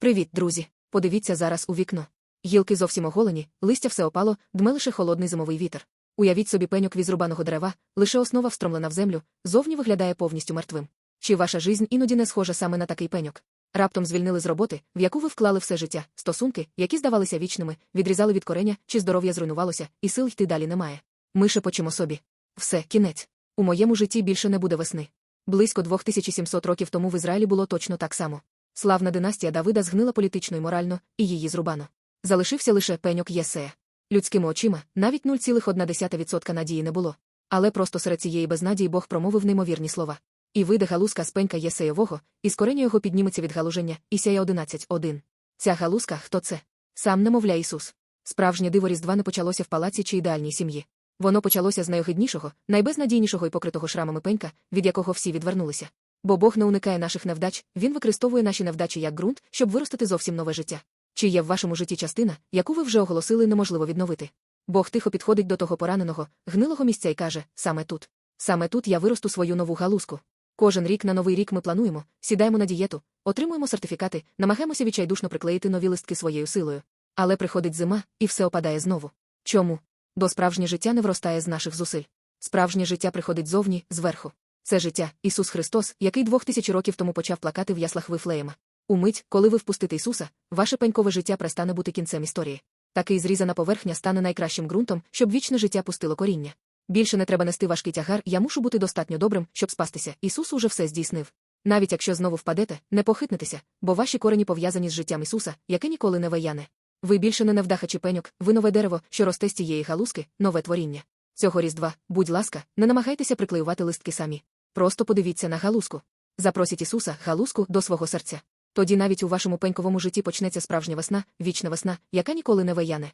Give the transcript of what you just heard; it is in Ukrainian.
Привіт, друзі. Подивіться зараз у вікно. Гілки зовсім оголені, листя все опало, дме лише холодний зимовий вітер. Уявіть собі пеньок від зрубаного дерева, лише основа встромлена в землю, зовні виглядає повністю мертвим. Чи ваша жизнь іноді не схожа саме на такий пеньок? Раптом звільнили з роботи, в яку ви вклали все життя, стосунки, які здавалися вічними, відрізали від кореня, чи здоров'я зруйнувалося, і сил йти далі немає. Ми шепочемо собі. Все, кінець. У моєму житті більше не буде весни. Близько 2700 років тому в Ізраїлі було точно так само. Славна династія Давида згнила політично і морально, і її зрубано. Залишився лише пеньок Єсея. Людськими очима навіть 0,1% надії не було. Але просто серед цієї безнадії Бог промовив неймовірні слова. І вийде галузка з пенька Єсеєвого, і з корення його підніметься від галуження, Ісія 11.1. Ця галузка хто це? Сам немовля Ісус. Справжнє диво Різдва не почалося в палаці чи ідеальній сім'ї. Воно почалося з найогиднішого, найбезнадійнішого і покритого шрамами пенька, від якого всі відвернулися. Бо Бог не уникає наших невдач, він використовує наші невдачі як ґрунт, щоб виростити зовсім нове життя. Чи є в вашому житті частина, яку ви вже оголосили неможливо відновити? Бог тихо підходить до того пораненого, гнилого місця і каже: саме тут. Саме тут я виросту свою нову галузку. Кожен рік на новий рік ми плануємо, сідаємо на дієту, отримуємо сертифікати, намагаємося відчайдушно приклеїти нові листки своєю силою. Але приходить зима, і все опадає знову. Чому? Бо справжнє життя не вростає з наших зусиль. Справжнє життя приходить зовні, зверху. Це життя, Ісус Христос, який двох тисяч років тому почав плакати в яслах Вифлеєма. Умить, коли ви впустите Ісуса, ваше пенькове життя перестане бути кінцем історії. Такий зрізана поверхня стане найкращим ґрунтом, щоб вічне життя пустило коріння. Більше не треба нести важкий тягар, я мушу бути достатньо добрим, щоб спастися. Ісус уже все здійснив. Навіть якщо знову впадете, не похитнетеся, бо ваші корені пов'язані з життям Ісуса, яке ніколи не вияне. Ви більше не невдаха чи пеньок, ви нове дерево, що росте з цієї галузки, нове творіння. Цього різдва, будь ласка, не намагайтеся приклеювати листки самі. Просто подивіться на галузку. Запросіть Ісуса, галузку, до свого серця. Тоді навіть у вашому пеньковому житті почнеться справжня весна, вічна весна, яка ніколи не вияне.